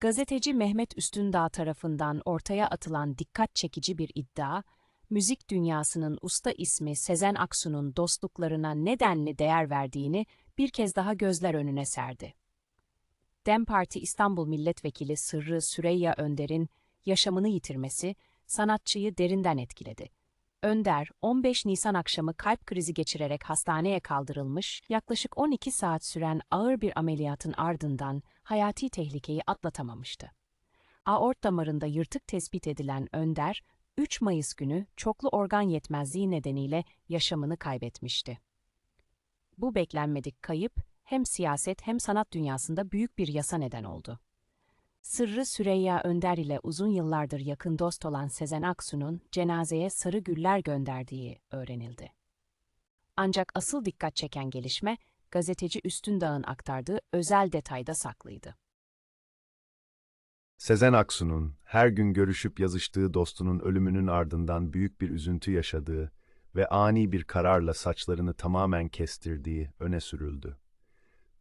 Gazeteci Mehmet Üstündağ tarafından ortaya atılan dikkat çekici bir iddia, müzik dünyasının usta ismi Sezen Aksu'nun dostluklarına nedenli değer verdiğini bir kez daha gözler önüne serdi. DEM Parti İstanbul Milletvekili Sırrı Süreyya Önder'in yaşamını yitirmesi sanatçıyı derinden etkiledi. Önder, 15 Nisan akşamı kalp krizi geçirerek hastaneye kaldırılmış, yaklaşık 12 saat süren ağır bir ameliyatın ardından hayati tehlikeyi atlatamamıştı. Aort damarında yırtık tespit edilen Önder, 3 Mayıs günü çoklu organ yetmezliği nedeniyle yaşamını kaybetmişti. Bu beklenmedik kayıp hem siyaset hem sanat dünyasında büyük bir yasa neden oldu. Sırrı Süreyya Önder ile uzun yıllardır yakın dost olan Sezen Aksu'nun cenazeye sarı güller gönderdiği öğrenildi. Ancak asıl dikkat çeken gelişme, gazeteci Üstündağ'ın aktardığı özel detayda saklıydı. Sezen Aksu'nun her gün görüşüp yazıştığı dostunun ölümünün ardından büyük bir üzüntü yaşadığı ve ani bir kararla saçlarını tamamen kestirdiği öne sürüldü.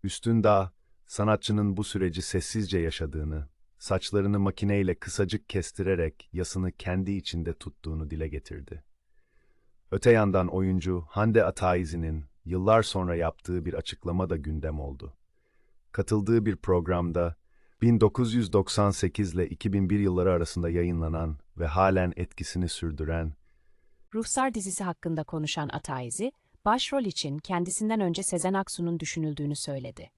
Üstündağ, sanatçının bu süreci sessizce yaşadığını, saçlarını makineyle kısacık kestirerek yasını kendi içinde tuttuğunu dile getirdi. Öte yandan oyuncu Hande Ataizi'nin yıllar sonra yaptığı bir açıklama da gündem oldu. Katıldığı bir programda 1998 ile 2001 yılları arasında yayınlanan ve halen etkisini sürdüren Ruhsar dizisi hakkında konuşan Ataizi, başrol için kendisinden önce Sezen Aksu'nun düşünüldüğünü söyledi.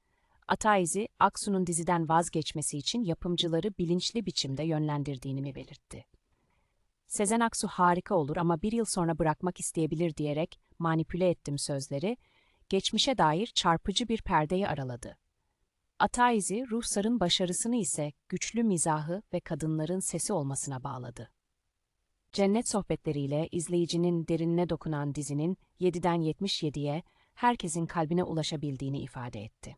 Ataizi, Aksu'nun diziden vazgeçmesi için yapımcıları bilinçli biçimde yönlendirdiğini mi belirtti. Sezen Aksu harika olur ama bir yıl sonra bırakmak isteyebilir diyerek manipüle ettim sözleri, geçmişe dair çarpıcı bir perdeyi araladı. Ataizi, Ruhsar'ın başarısını ise güçlü mizahı ve kadınların sesi olmasına bağladı. Cennet sohbetleriyle izleyicinin derinine dokunan dizinin 7'den 77'ye herkesin kalbine ulaşabildiğini ifade etti.